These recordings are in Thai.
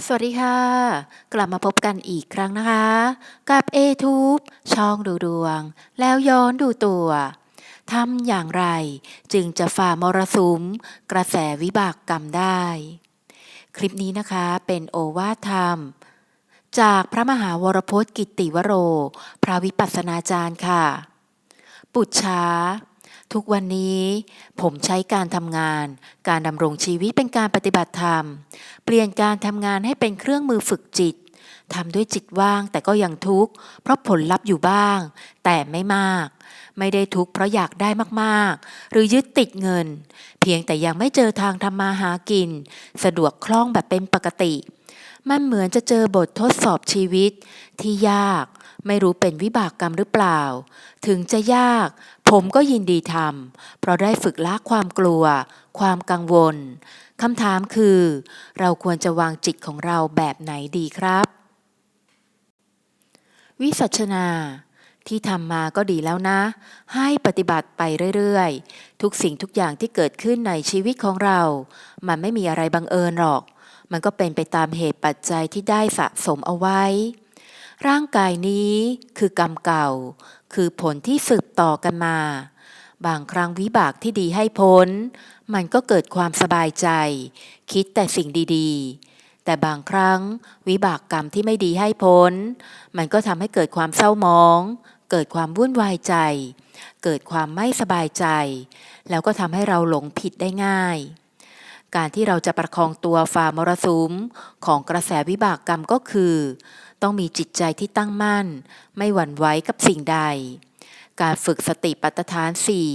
สวัสดีค่ะ กลับมาพบกันอีกครั้งนะคะ กับ a t u b e ช่องดูดวง แล้วย้อนดูตัวทำอย่างไรจึงจะฝ่ามรสุม กระแสวิบากกรรมได้ คลิปนี้นะคะเป็นโอวาทธรรม จากพระมหาวรพจน์กิตติวโร พระวิปัสสนาจารย์ค่ะ ปุจฉา ทุกวันนี้ ผมใช้การทำงาน การดำรงชีวิตเป็นการปฏิบัติธรรม เปลี่ยนการทำงานให้เป็นเครื่องมือฝึกจิตทำด้วยจิตว่างแต่ก็ยังทุกข์เพราะผลลัพธ์อยู่บ้าง แต่ไม่มาก ไม่ได้ทุกข์เพราะอยากได้มากๆ หรือยึดติดเงิน เพียงแต่ยังไม่เจอทางทำมาหากิน สะดวกคล่องแบบเป็นปกติ มันเหมือนจะเจอบททดสอบชีวิตที่ยาก ไม่รู้เป็นวิบากกรรมหรือเปล่า ถึงจะยาก ผมก็ยินดีทำเพราะได้ฝึกละความกลัว ความกังวลคำถามคือ เราควรจะวางจิตของเราแบบไหนดีครับ วิสัชนาที่ทำมาก็ดีแล้วนะ ให้ปฏิบัติไปเรื่อยๆ ทุกสิ่งทุกอย่างที่เกิดขึ้นในชีวิตของเรา มันไม่มีอะไรบังเอิญหรอก มันก็เป็นไปตามเหตุปัจจัยที่ได้สะสมเอาไว้ ร่างกายนี้คือกรรมเก่า คือผลที่สืบต่อกันมา บางครั้งวิบากที่ดีให้พ้น มันก็เกิดความสบายใจ คิดแต่สิ่งดีๆ แต่บางครั้งวิบากกรรมที่ไม่ดีให้พ้น มันก็ทำให้เกิดความเศร้าหมอง เกิดความวุ่นวายใจ เกิดความไม่สบายใจ แล้วก็ทำให้เราหลงผิดได้ง่ายการที่เราจะประคองตัวฝ่ามรสุมของกระแสวิบากกรรมก็คือ ต้องมีจิตใจที่ตั้งมั่น ไม่หวั่นไหวกับสิ่งใด การฝึกสติปัฏฐานสี่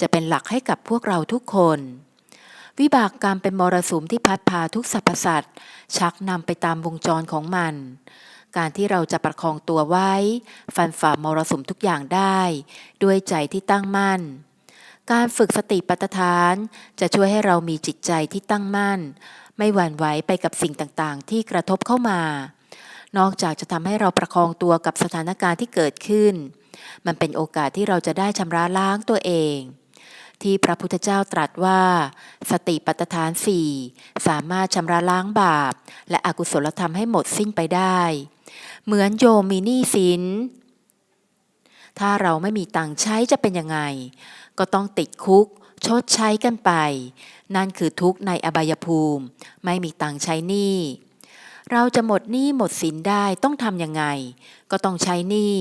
จะเป็นหลักให้กับพวกเราทุกคน วิบากกรรมเป็นมรสุมที่พัดพาทุกสรรพสัตว์ชักนำไปตามวงจรของมัน การที่เราจะประคองตัวไว้ ฟันฝ่ามรสุมทุกอย่างได้ ด้วยใจที่ตั้งมั่นการฝึกสติปัฏฐานจะช่วยให้เรามีจิตใจที่ตั้งมั่น ไม่หวั่นไหวไปกับสิ่งต่างๆ ที่กระทบเข้ามา นอกจากจะทำให้เราประคองตัวกับสถานการณ์ที่เกิดขึ้น มันเป็นโอกาสที่เราจะได้ชำระล้างตัวเอง ที่พระพุทธเจ้าตรัสว่า สติปัฏฐานสี่สามารถชำระล้างบาป และอกุศลธรรมให้หมดสิ้นไปได้ เหมือนโยมมีหนี้สินถ้าเราไม่มีตังค์ใช้จะเป็นยังไง ก็ต้องติดคุก ชดใช้กันไป นั่นคือทุกข์ในอบายภูมิ ไม่มีตังค์ใช้หนี้ เราจะหมดหนี้หมดสินได้ต้องทำยังไง ก็ต้องใช้หนี้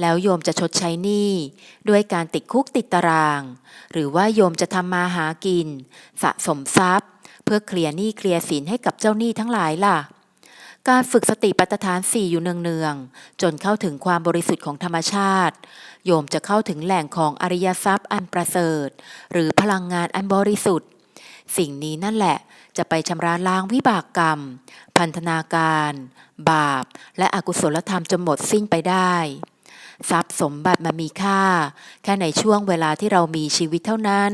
แล้วโยมจะชดใช้หนี้ด้วยการติดคุกติดตาราง หรือว่าโยมจะทำมาหากิน สะสมทรัพย์ เพื่อเคลียร์หนี้เคลียร์สินให้กับเจ้าหนี้ทั้งหลายล่ะ การฝึกสติปัฏฐานสี่อยู่เนืองๆจนเข้าถึงความบริสุทธิ์ของธรรมชาติ โยมจะเข้าถึงแหล่งของอริยทรัพย์อันประเสริฐ หรือพลังงานอันบริสุทธิ์ สิ่งนี้นั่นแหละจะไปชำระล้างวิบากกรรม พันธนาการ บาป และอกุศลธรรมจนหมดสิ้นไปได้ ทรัพย์สมบัติมันมีค่า แค่ในช่วงเวลาที่เรามีชีวิตเท่านั้น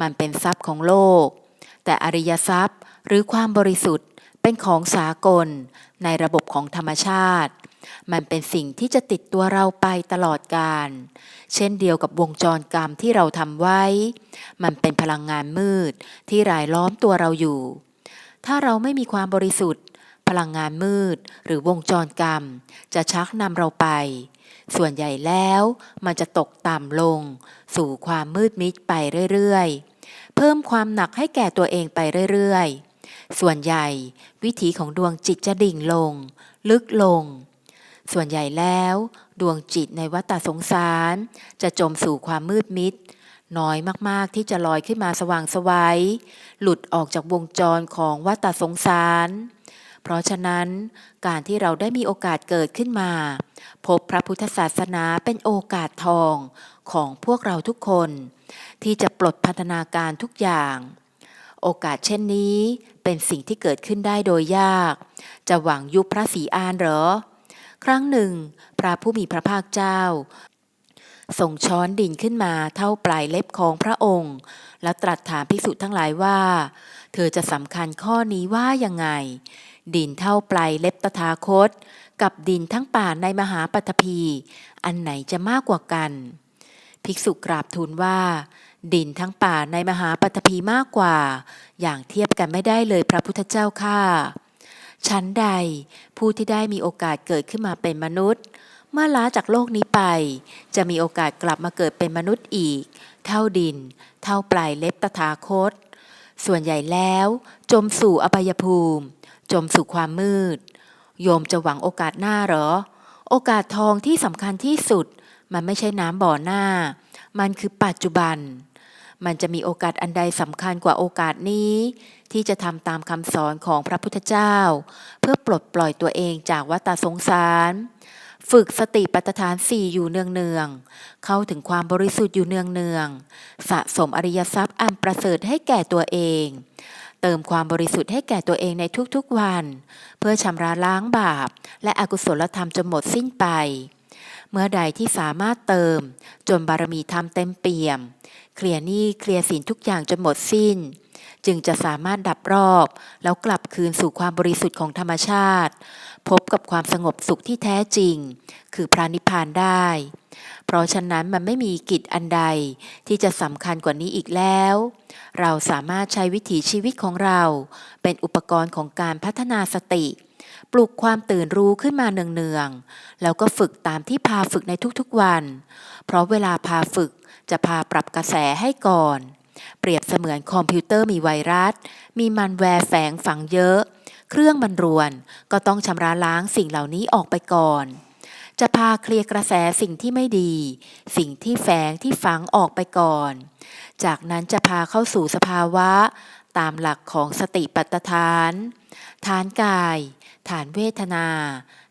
มันเป็นทรัพย์ของโลก แต่อริยทรัพย์หรือความบริสุทธิ์เป็นของสากลในระบบของธรรมชาติ มันเป็นสิ่งที่จะติดตัวเราไปตลอดกาล เช่นเดียวกับวงจรกรรมที่เราทำไว้ มันเป็นพลังงานมืดที่รายล้อมตัวเราอยู่ ถ้าเราไม่มีความบริสุทธิ์ พลังงานมืดหรือวงจรกรรม จะชักนำเราไป ส่วนใหญ่แล้วมันจะตกต่ำลง สู่ความมืดมิดไปเรื่อยๆ เพิ่มความหนักให้แก่ตัวเองไปเรื่อยๆ ส่วนใหญ่ วิถีของดวงจิตจะดิ่งลง ลึกลง ส่วนใหญ่แล้ว ดวงจิตในวัฏสงสาร จะจมสู่ความมืดมิด น้อยมากๆที่จะลอยขึ้นมาสว่างสวัย หลุดออกจากวงจรของวัฏสงสาร เพราะฉะนั้นการที่เราได้มีโอกาสเกิดขึ้นมา พบพระพุทธศาสนาเป็นโอกาสทองของพวกเราทุกคน ที่จะปลดพันธนาการทุกอย่าง โอกาสเช่นนี้เป็นสิ่งที่เกิดขึ้นได้โดยยาก จะหวังยุบพระศรีอานเหรอ ครั้งหนึ่ง พระผู้มีพระภาคเจ้าส่งช้อนดินขึ้นมาเท่าปลายเล็บของพระองค์ แล้วตรัสถามภิกษุทั้งหลายว่า เธอจะสำคัญข้อนี้ว่ายังไง ดินเท่าปลายเล็บตถาคต กับดินทั้งป่าในมหาปฐพี อันไหนจะมากกว่ากัน ภิกษุกราบทูลว่า ดินทั้งป่าในมหาปฐพีมากกว่า อย่างเทียบกันไม่ได้เลยพระพุทธเจ้าข้า ชั้นใด ผู้ที่ได้มีโอกาสเกิดขึ้นมาเป็นมนุษย์ เมื่อล้าจากโลกนี้ไป จะมีโอกาสกลับมาเกิดเป็นมนุษย์อีก เท่าดิน เท่าปลายเล็บตถาคต ส่วนใหญ่แล้ว จมสู่อบายภูมิ จมสู่ความมืด โยมจะหวังโอกาสหน้าหรอ โอกาสทองที่สำคัญที่สุด มันไม่ใช่น้ำบ่อหน้า มันคือปัจจุบัน มันจะมีโอกาสอันใดสำคัญกว่าโอกาสนี้ ที่จะทำตามคำสอนของพระพุทธเจ้า เพื่อปลดปล่อยตัวเองจากวัฏสงสาร ฝึกสติปัฏฐานสี่อยู่เนืองๆเข้าถึงความบริสุทธิ์อยู่เนืองๆสะสมอริยทรัพย์อันประเสริฐให้แก่ตัวเองเติมความบริสุทธิ์ให้แก่ตัวเองในทุกๆวัน เพื่อชำระล้างบาป และอกุศลธรรมจนหมดสิ้นไป เมื่อใดที่สามารถเติม จนบารมีธรรมเต็มเปี่ยม เคลียร์หนี้เคลียร์สินทุกอย่างจนหมดสิ้น จึงจะสามารถดับรอบ แล้วกลับคืนสู่ความบริสุทธิ์ของธรรมชาติ พบกับความสงบสุขที่แท้จริง คือพระนิพพานได้ เพราะฉะนั้นมันไม่มีกิจอันใดที่จะสำคัญกว่านี้อีกแล้ว เราสามารถใช้วิถีชีวิตของเรา เป็นอุปกรณ์ของการพัฒนาสติ ปลุกความตื่นรู้ขึ้นมาเนืองๆ แล้วก็ฝึกตามที่พาฝึกในทุกๆวัน เพราะเวลาพาฝึกจะพาปรับกระแสให้ก่อน เปรียบเสมือนคอมพิวเตอร์มีไวรัส มีมันแวร์แฝงฝังเยอะ เครื่องมันรวน ก็ต้องชำระล้างสิ่งเหล่านี้ออกไปก่อน จะพาเคลียร์กระแสสิ่งที่ไม่ดี สิ่งที่แฝงที่ฝังออกไปก่อน จากนั้นจะพาเข้าสู่สภาวะ ตามหลักของสติปัฏฐาน ฐานกาย ฐานเวทนา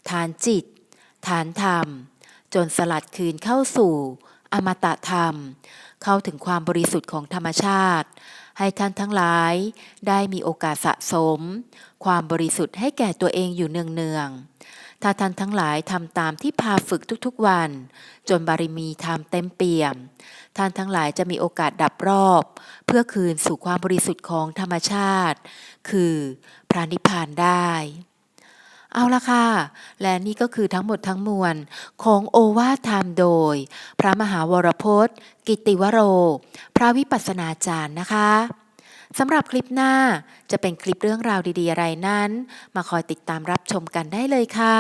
ฐานจิต ฐานธรรม จนสลัดคืนเข้าสู่ อมตะธรรม เข้าถึงความบริสุทธิ์ของธรรมชาติ ให้ท่านทั้งหลาย ได้มีโอกาสสะสม ความบริสุทธิ์ให้แก่ตัวเองอยู่เนืองๆถ้าท่านทั้งหลายทำตามที่พาฝึกทุกๆวัน จนบารมีธรรมเต็มเปี่ยม ท่านทั้งหลายจะมีโอกาสดับรอบ เพื่อคืนสู่ความบริสุทธิ์ของธรรมชาติ คือพระนิพพานได้ เอาละค่ะ และนี่ก็คือทั้งหมดทั้งมวลของโอวาทธรรมโดย พระมหาวรพจน์ กิติวโร พระวิปัสสนาจารย์นะคะสำหรับคลิปหน้าจะเป็นคลิปเรื่องราวดีๆ อะไรนั้น มาคอยติดตามรับชมกันได้เลยค่ะ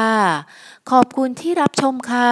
ขอบคุณที่รับชมค่ะ